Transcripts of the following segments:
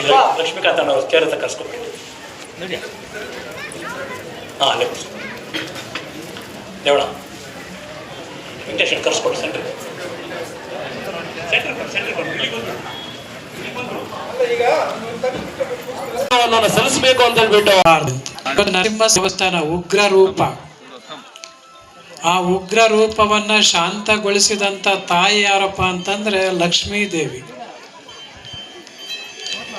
ಇಲ್ಲ ಲಕ್ಷ್ಮೀಕಾಂತಣ್ಣ ಅವ್ರು ಕೇರ್ ಹತ್ರ ಕರ್ಸ್ಕೊಬಿಡಿ. ನೋಡಿ ಹಾಂ ಅಲ್ಲೇ. ದೇವಣ ವೆಂಕಟೇಶನ್ ಕರ್ಸ್ಕೊಡು ಸೆಂಟ್ರಿಗೆ ಸೆಂಟ್ರ್ ಸೆಂಟ್ರ್ ಬಂದು ಇಲ್ಲಿ ಬಂದು ನಾನು ಸಲ್ಲಿಸಬೇಕು ಅಂತ ಹೇಳ್ಬಿಟ್ಟು ನರಸಿಂಹ ದೇವಸ್ಥಾನ ಉಗ್ರ ರೂಪ. ಆ ಉಗ್ರ ರೂಪವನ್ನ ಶಾಂತಗೊಳಿಸಿದಂತ ತಾಯಿ ಯಾರಪ್ಪ ಅಂತಂದ್ರೆ ಲಕ್ಷ್ಮೀ ದೇವಿ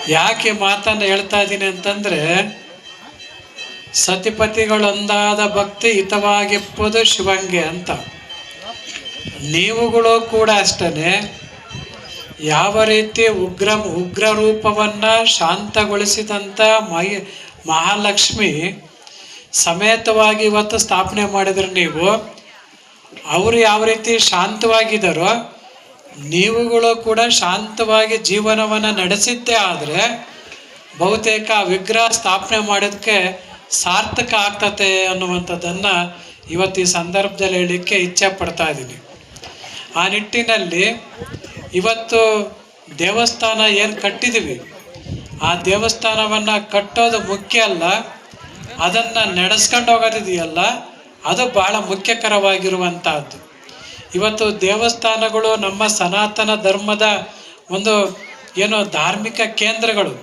ಯಾಕೆ ಮಾತನ್ನ ಹೇಳ್ತಾ ಇದ್ದೀನಿ ಅಂತಂದ್ರೆ, ಸತಿಪತಿಗಳೊಂದಾದ ಭಕ್ತಿ ಹಿತವಾಗಿಪ್ಪದು ಶಿವಂಗೆ ಅಂತ. ನೀವುಗಳು ಕೂಡ ಅಷ್ಟೇ ಯಾವ ರೀತಿ ಉಗ್ರ ಉಗ್ರ ರೂಪವನ್ನ ಶಾಂತಗೊಳಿಸಿದಂಥ ಮೈ ಮಹಾಲಕ್ಷ್ಮಿ ಸಮೇತವಾಗಿ ಇವತ್ತು ಸ್ಥಾಪನೆ ಮಾಡಿದ್ರೆ ನೀವು, ಅವರು ಯಾವ ರೀತಿ ಶಾಂತವಾಗಿದ್ದಾರೋ ನೀವುಗಳು ಕೂಡ ಶಾಂತವಾಗಿ ಜೀವನವನ್ನು ನಡೆಸಿದ್ದೇ ಆದರೆ ಬಹುತೇಕ ವಿಗ್ರಹ ಸ್ಥಾಪನೆ ಮಾಡೋದಕ್ಕೆ ಸಾರ್ಥಕ ಆಗ್ತತೆ ಅನ್ನುವಂಥದ್ದನ್ನು ಇವತ್ತು ಈ ಸಂದರ್ಭದಲ್ಲಿ ಹೇಳಲಿಕ್ಕೆ ಇಚ್ಛೆ ಪಡ್ತಾ ಇದ್ದೀನಿ. ಆ ನಿಟ್ಟಿನಲ್ಲಿ ಇವತ್ತು ದೇವಸ್ಥಾನ ಏನು ಕಟ್ಟಿದ್ದೀವಿ ಆ ದೇವಸ್ಥಾನವನ್ನು ಕಟ್ಟೋದು ಮುಖ್ಯ ಅಲ್ಲ, ಅದನ್ನು ನಡೆಸ್ಕೊಂಡು ಹೋಗೋದಿದೆಯಲ್ಲ, ಅದು ಬಹಳ ಮುಖ್ಯಕರವಾಗಿರುವಂತಹದ್ದು. ಇವತ್ತು ದೇವಸ್ಥಾನಗಳು ನಮ್ಮ ಸನಾತನ ಧರ್ಮದ ಒಂದು ಏನು ಧಾರ್ಮಿಕ ಕೇಂದ್ರಗಳು.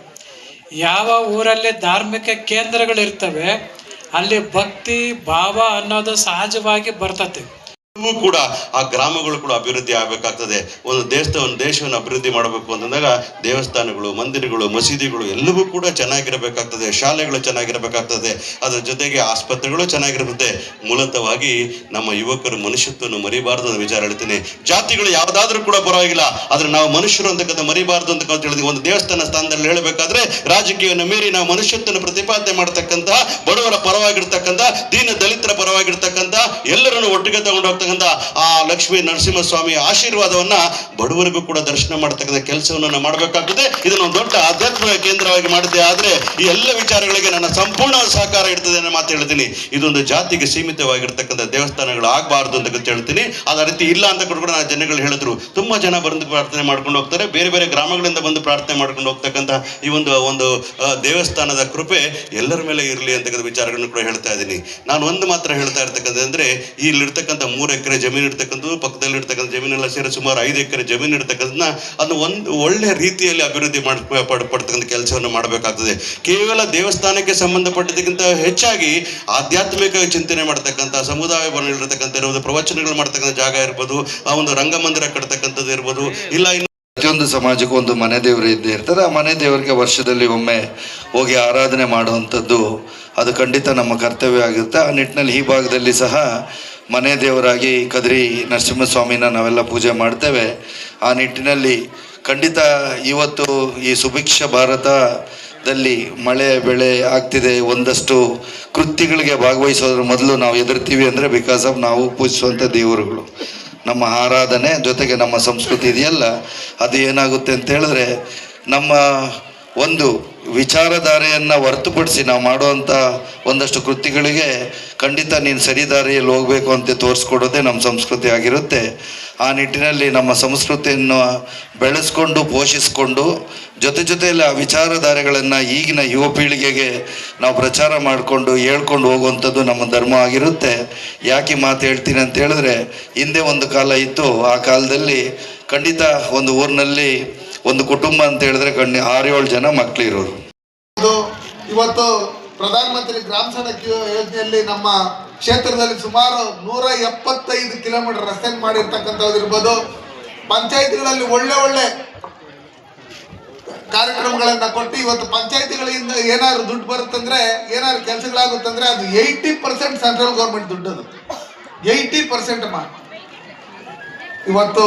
ಯಾವ ಊರಲ್ಲಿ ಧಾರ್ಮಿಕ ಕೇಂದ್ರಗಳಿರ್ತವೆ, ಅಲ್ಲಿ ಭಕ್ತಿ, ಭಾವ ಅನ್ನೋದು ಸಹಜವಾಗಿ ಬರ್ತತೆ. ಕೂಡ ಆ ಗ್ರಾಮಗಳು ಕೂಡ ಅಭಿವೃದ್ಧಿ ಆಗಬೇಕಾಗ್ತದೆ. ಒಂದು ದೇಶದ, ಒಂದು ದೇಶವನ್ನು ಅಭಿವೃದ್ಧಿ ಮಾಡಬೇಕು ಅಂತಂದಾಗ ದೇವಸ್ಥಾನಗಳು, ಮಂದಿರಗಳು, ಮಸೀದಿಗಳು ಎಲ್ಲವೂ ಕೂಡ ಚೆನ್ನಾಗಿರಬೇಕಾಗ್ತದೆ. ಶಾಲೆಗಳು ಚೆನ್ನಾಗಿರಬೇಕಾಗ್ತದೆ. ಅದರ ಜೊತೆಗೆ ಆಸ್ಪತ್ರೆಗಳು ಚೆನ್ನಾಗಿರುತ್ತೆ. ಮೂಲತವಾಗಿ ನಮ್ಮ ಯುವಕರು ಮನುಷ್ಯತ್ವವನ್ನು ಮರಿಬಾರದು ಅಂತ ವಿಚಾರ ಹೇಳ್ತೀನಿ. ಜಾತಿಗಳು ಯಾವುದಾದ್ರೂ ಕೂಡ ಪರವಾಗಿಲ್ಲ. ಆದರೆ ನಾವು ಮನುಷ್ಯರು ಅಂತಕ್ಕಂಥ ಮರಿಬಾರದು ಅಂತ ಹೇಳಿದ್ವಿ. ಒಂದು ದೇವಸ್ಥಾನ ಸ್ಥಾನದಲ್ಲಿ ಹೇಳಬೇಕಾದ್ರೆ ರಾಜಕೀಯವನ್ನು ಮೀರಿ ನಾವು ಮನುಷ್ಯತ್ವವನ್ನು ಪ್ರತಿಪಾದನೆ ಮಾಡ್ತಕ್ಕಂತಹ ಬಡವರ ಪರವಾಗಿರ್ತಕ್ಕಂಥ, ದೀನ ದಲಿತರ ಪರವಾಗಿರ್ತಕ್ಕಂಥ ಎಲ್ಲರನ್ನು ಒಟ್ಟಿಗೆ ತಗೊಂಡು ಹೋಗ್ತಕ್ಕಂಥ ಆ ಲಕ್ಷ್ಮೀ ನರಸಿಂಹಸ್ವಾಮಿಯ ಆಶೀರ್ವಾದವನ್ನ ಬಡವರಿಗೂ ಕೂಡ ದರ್ಶನ ಮಾಡ್ತಕ್ಕಂಥ ಕೆಲಸವನ್ನು ನಾವು ಮಾಡಬೇಕಾಗ್ತದೆ. ಇದನ್ನು ದೊಡ್ಡ ಆಧ್ಯಾತ್ಮಿಕ ಕೇಂದ್ರವಾಗಿ ಮಾಡಿದೆ ಆದ್ರೆ ಈ ಎಲ್ಲ ವಿಚಾರಗಳಿಗೆ ನನ್ನ ಸಂಪೂರ್ಣ ಸಹಕಾರ ಇರ್ತದೆ ಅನ್ನೋ ಮಾತು ಹೇಳ್ತೀನಿ. ಇದೊಂದು ಜಾತಿಗೆ ಸೀಮಿತವಾಗಿರ್ತಕ್ಕಂಥ ದೇವಸ್ಥಾನಗಳು ಆಗಬಾರ್ದು ಅಂತ ಹೇಳ್ತೀನಿ. ಅದ ರೀತಿ ಇಲ್ಲ ಅಂತ ಕೂಡ ನಾನು ಜನಗಳು ಹೇಳಿದ್ರು. ತುಂಬಾ ಜನ ಬಂದು ಪ್ರಾರ್ಥನೆ ಮಾಡ್ಕೊಂಡು ಹೋಗ್ತಾರೆ. ಬೇರೆ ಬೇರೆ ಗ್ರಾಮಗಳಿಂದ ಬಂದು ಪ್ರಾರ್ಥನೆ ಮಾಡ್ಕೊಂಡು ಹೋಗ್ತಕ್ಕಂಥ ಈ ಒಂದು ಒಂದು ದೇವಸ್ಥಾನದ ಕೃಪೆ ಎಲ್ಲರ ಮೇಲೆ ಇರಲಿ ಅಂತಕ್ಕಂಥ ವಿಚಾರಗಳನ್ನು ಕೂಡ ಹೇಳ್ತಾ ಇದ್ದೀನಿ. ನಾನು ಒಂದು ಮಾತ್ರ ಹೇಳ್ತಾ ಇರ್ತಕ್ಕಂಥ ಅಂದ್ರೆ, ಇಲ್ಲಿರ್ತಕ್ಕಂಥ ಮೂರು ಎಕರೆ ಜಮೀನು ಇರ್ತಕ್ಕಂಥದ್ದು ಪಕ್ಕದಲ್ಲಿ ಇರ್ತಕ್ಕಂಥ ಜಮೀನೆಲ್ಲ ಸೇರಿ ಸುಮಾರು ಐದು ಎಕರೆ ಜಮೀನು ಇರ್ತಕ್ಕಂಥದ್ದನ್ನ ಅದನ್ನ ಒಂದು ಒಳ್ಳೆ ರೀತಿಯಲ್ಲಿ ಅಭಿವೃದ್ಧಿ ಮಾಡಿ, ಪಡ್- ಪಡ್ತಕ್ಕಂಥ ಕೆಲಸವನ್ನು ಮಾಡಬೇಕಾಗ್ತದೆ. ಕೇವಲ ದೇವಸ್ಥಾನಕ್ಕೆ ಸಂಬಂಧಪಟ್ಟದಕ್ಕಿಂತ ಹೆಚ್ಚಾಗಿ ಆಧ್ಯಾತ್ಮಿಕ ಚಿಂತನೆ ಮಾಡ್ತಕ್ಕಂಥ, ಸಮುದಾಯ ಭವನ ಇರತಕ್ಕಂಥ ಇರ್ಬೋದು, ಪ್ರವಚನಗಳು ಮಾಡ್ತಕ್ಕಂಥ ಜಾಗ ಇರ್ಬೋದು, ಆ ಒಂದು ರಂಗಮಂದಿರ ಕಟ್ತಕ್ಕಂಥದ್ದು ಇರ್ಬೋದು, ಇಲ್ಲ ಇನ್ನು ಪ್ರತಿಯೊಂದು ಸಮಾಜಕ್ಕೂ ಒಂದು ಮನೆ ದೇವರು ಇದ್ದೇ ಇರ್ತದೆ. ಆ ಮನೆ ದೇವರಿಗೆ ವರ್ಷದಲ್ಲಿ ಒಮ್ಮೆ ಹೋಗಿ ಆರಾಧನೆ ಮಾಡುವಂಥದ್ದು ಅದು ಖಂಡಿತ ನಮ್ಮ ಕರ್ತವ್ಯ ಆಗಿರುತ್ತೆ. ಆ ನಿಟ್ಟಿನಲ್ಲಿ ಈ ಭಾಗದಲ್ಲಿ ಸಹ ಮನೆ ದೇವರಾಗಿ ಕದ್ರಿ ನರಸಿಂಹಸ್ವಾಮಿನ ನಾವೆಲ್ಲ ಪೂಜೆ ಮಾಡ್ತೇವೆ. ಆ ನಿಟ್ಟಿನಲ್ಲಿ ಖಂಡಿತ ಇವತ್ತು ಈ ಸುಭಿಕ್ಷ ಭಾರತದಲ್ಲಿ ಮಳೆ, ಬೆಳೆ ಆಗ್ತಿದೆ. ಒಂದಷ್ಟು ಕೃತ್ಯಗಳಿಗೆ ಭಾಗವಹಿಸೋದ್ರ ಮೊದಲು ನಾವು ಎದುರ್ತೀವಿ ಅಂದರೆ ಬಿಕಾಸ್ ಆಫ್ ನಾವು ಪೂಜಿಸುವಂಥ ದೇವರುಗಳು. ನಮ್ಮ ಆರಾಧನೆ ಜೊತೆಗೆ ನಮ್ಮ ಸಂಸ್ಕೃತಿ ಇದೆಯಲ್ಲ, ಅದು ಏನಾಗುತ್ತೆ ಅಂತ ಹೇಳಿದ್ರೆ ನಮ್ಮ ಒಂದು ವಿಚಾರಧಾರೆಯನ್ನು ಹೊರತುಪಡಿಸಿ ನಾವು ಮಾಡುವಂಥ ಒಂದಷ್ಟು ಕೃತಿಗಳಿಗೆ ಖಂಡಿತ ನೀನು ಸರಿದಾರಿಯಲ್ಲಿ ಹೋಗಬೇಕು ಅಂತ ತೋರಿಸ್ಕೊಡೋದೇ ನಮ್ಮ ಸಂಸ್ಕೃತಿ ಆಗಿರುತ್ತೆ. ಆ ನಿಟ್ಟಿನಲ್ಲಿ ನಮ್ಮ ಸಂಸ್ಕೃತಿಯನ್ನು ಬೆಳೆಸ್ಕೊಂಡು, ಪೋಷಿಸ್ಕೊಂಡು, ಜೊತೆ ಜೊತೆಯಲ್ಲಿ ಆ ವಿಚಾರಧಾರೆಗಳನ್ನು ಈಗಿನ ಯುವ ಪೀಳಿಗೆಗೆ ನಾವು ಪ್ರಚಾರ ಮಾಡಿಕೊಂಡು, ಹೇಳ್ಕೊಂಡು ಹೋಗುವಂಥದ್ದು ನಮ್ಮ ಧರ್ಮ ಆಗಿರುತ್ತೆ. ಯಾಕೆ ಮಾತು ಹೇಳ್ತೀನಿ ಅಂತ ಹೇಳಿದ್ರೆ, ಹಿಂದೆ ಒಂದು ಕಾಲ ಇತ್ತು, ಆ ಕಾಲದಲ್ಲಿ ಖಂಡಿತ ಒಂದು ಊರಿನಲ್ಲಿ ಒಂದು ಕುಟುಂಬ ಅಂತ ಹೇಳಿದ್ರೆ ಖಂಡಿ ಆರು ಏಳು ಜನ ಮಕ್ಕಳು ಇರೋರು ಇವತ್ತು ಪ್ರಧಾನಮಂತ್ರಿ ಗ್ರಾಮ ಸಡಕ್ ಯೋಜನೆಯಲ್ಲಿ ನಮ್ಮ ಕ್ಷೇತ್ರದಲ್ಲಿ ಸುಮಾರು ನೂರ ಎಪ್ಪತ್ತೈದು ಕಿಲೋಮೀಟರ್ ರಸ್ತೆ ಮಾಡಿರ್ತಕ್ಕಂಥದ್ದು ಇರ್ಬೋದು. ಪಂಚಾಯತಿಗಳಲ್ಲಿ ಒಳ್ಳೆ ಒಳ್ಳೆ ಕಾರ್ಯಕ್ರಮಗಳನ್ನ ಕೊಟ್ಟು ಇವತ್ತು ಪಂಚಾಯತಿಗಳಿಂದ ಏನಾದ್ರು ದುಡ್ಡು ಬರುತ್ತಂದ್ರೆ, ಏನಾದ್ರು ಕೆಲಸಗಳಾಗುತ್ತಂದ್ರೆ ಅದು ಏಯ್ಟಿ ಪರ್ಸೆಂಟ್ ಸೆಂಟ್ರಲ್ ಗೌರ್ಮೆಂಟ್ ದುಡ್ಡು ಅದು ಏಯ್ಟಿ ಪರ್ಸೆಂಟ್ ಇವತ್ತು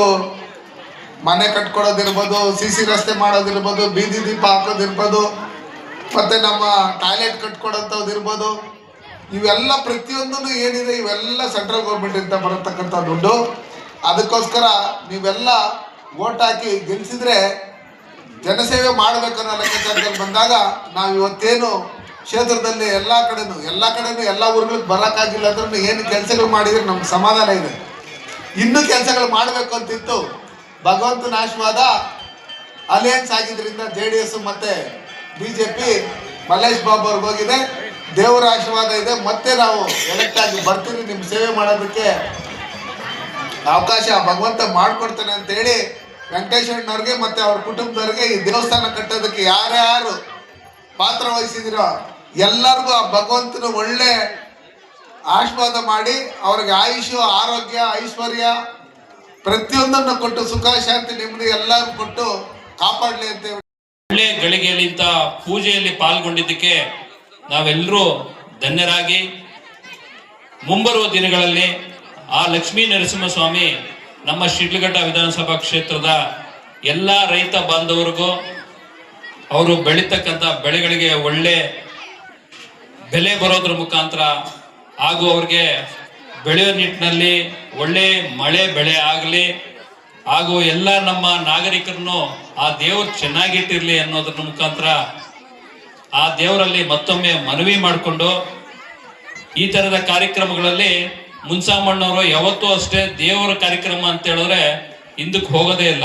ಮನೆ ಕಟ್ಕೊಡೋದಿರ್ಬೋದು ಸಿ ಸಿ ರಸ್ತೆ ಮಾಡೋದಿರ್ಬೋದು, ಬೀದಿ ದೀಪ ಹಾಕೋದಿರ್ಬೋದು, ಮತ್ತೆ ನಮ್ಮ ಟಾಯ್ಲೆಟ್ ಕಟ್ಕೊಡೋಂಥದ್ದು ಇರ್ಬೋದು ಇವೆಲ್ಲ ಪ್ರತಿಯೊಂದೂ ಏನಿದೆ, ಇವೆಲ್ಲ ಸೆಂಟ್ರಲ್ ಗೌರ್ಮೆಂಟ್ ಇಂದ ಬರತಕ್ಕಂಥ ದುಡ್ಡು. ಅದಕ್ಕೋಸ್ಕರ ನೀವೆಲ್ಲ ಓಟ್ ಹಾಕಿ ಗೆಲ್ಸಿದ್ರೆ ಜನಸೇವೆ ಮಾಡ್ಬೇಕನ್ನೋ ಲೆಕ್ಕಾಚಾರದಲ್ಲಿ ಬಂದಾಗ ನಾವು ಇವತ್ತೇನು ಕ್ಷೇತ್ರದಲ್ಲಿ ಎಲ್ಲ ಕಡೆನೂ ಎಲ್ಲ ಕಡೆನೂ, ಎಲ್ಲ ಊರುಗಳಿಗೆ ಬರೋಕ್ಕಾಗಿಲ್ಲ ಅಂದ್ರೂ ಏನು ಕೆಲಸಗಳು ಮಾಡಿದ್ರೆ ನಮ್ಗೆ ಸಮಾಧಾನ ಇದೆ. ಇನ್ನೂ ಕೆಲಸಗಳು ಮಾಡಬೇಕು ಅಂತಿತ್ತು ಭಗವಂತನ ಆಶೀರ್ವಾದ ಅಲಯನ್ಸ್ ಆಗಿದ್ರಿಂದ ಜೆ ಡಿ ಎಸ್ ಮತ್ತೆ ಬಿಜೆಪಿ ಮಲ್ಲೇಶ್ ಬಾಬು ಅವ್ರಿಗೆ ಹೋಗಿದೆ. ದೇವರ ಆಶೀರ್ವಾದ ಇದೆ. ಮತ್ತೆ ನಾವು ಎಲೆಕ್ಟ್ ಆಗಿ ಬರ್ತೀವಿ ನಿಮ್ಮ ಸೇವೆ ಮಾಡೋದಕ್ಕೆ ಅವಕಾಶ ಭಗವಂತ ಮಾಡಿಕೊಡ್ತಾನೆ ಅಂತ ಹೇಳಿ ವೆಂಕಟೇಶ್ವರನವ್ರಿಗೆ ಮತ್ತೆ ಅವ್ರ ಕುಟುಂಬದವ್ರಿಗೆ ಈ ದೇವಸ್ಥಾನ ಕಟ್ಟೋದಕ್ಕೆ ಯಾರ್ಯಾರು ಪಾತ್ರ ವಹಿಸಿದಿರೋ ಎಲ್ಲರಿಗೂ ಆ ಭಗವಂತನ ಒಳ್ಳೆ ಆಶೀರ್ವಾದ ಮಾಡಿ, ಅವ್ರಿಗೆ ಆಯುಷು, ಆರೋಗ್ಯ, ಐಶ್ವರ್ಯ ಪ್ರತಿಯೊಂದನ್ನು ಕೊಟ್ಟು ಸುಖ, ಶಾಂತಿ, ನೆಮ್ಮದಿ ಎಲ್ಲ ಕೊಟ್ಟು ಕಾಪಾಡಲಿ ಅಂತ ಒಳ್ಳೆ ಗಳಿಗೆಯಲ್ಲಿ ಇಂಥ ಪೂಜೆಯಲ್ಲಿ ಪಾಲ್ಗೊಂಡಿದ್ದಕ್ಕೆ ನಾವೆಲ್ಲರೂ ಧನ್ಯರಾಗಿ ಮುಂಬರುವ ದಿನಗಳಲ್ಲಿ ಆ ಲಕ್ಷ್ಮೀ ನರಸಿಂಹಸ್ವಾಮಿ ನಮ್ಮ ಶಿಡ್ಲಘಟ್ಟ ವಿಧಾನಸಭಾ ಕ್ಷೇತ್ರದ ಎಲ್ಲ ರೈತ ಬಾಂಧವರಿಗೂ ಅವರು ಬೆಳೀತಕ್ಕಂಥ ಬೆಳೆಗಳಿಗೆ ಒಳ್ಳೆ ಬೆಲೆ ಬರೋದ್ರ ಮುಖಾಂತರ ಹಾಗೂ ಅವ್ರಿಗೆ ಬೆಳೆಯೋ ನಿಟ್ಟಿನಲ್ಲಿ ಒಳ್ಳೆ ಮಳೆ ಬೆಳೆ ಆಗಲಿ, ಹಾಗೂ ಎಲ್ಲ ನಮ್ಮ ನಾಗರಿಕರನ್ನು ಆ ದೇವರು ಚೆನ್ನಾಗಿಟ್ಟಿರಲಿ ಅನ್ನೋದ್ರ ಮುಖಾಂತರ ಆ ದೇವರಲ್ಲಿ ಮತ್ತೊಮ್ಮೆ ಮನವಿ ಮಾಡಿಕೊಂಡು ಈ ತರದ ಕಾರ್ಯಕ್ರಮಗಳಲ್ಲಿ ಮುನ್ಸಾಮಣ್ಣವರು ಯಾವತ್ತೂ ಅಷ್ಟೇ ದೇವರ ಕಾರ್ಯಕ್ರಮ ಅಂತ ಹೇಳಿದ್ರೆ ಹಿಂದಕ್ಕೆ ಹೋಗೋದೇ ಇಲ್ಲ.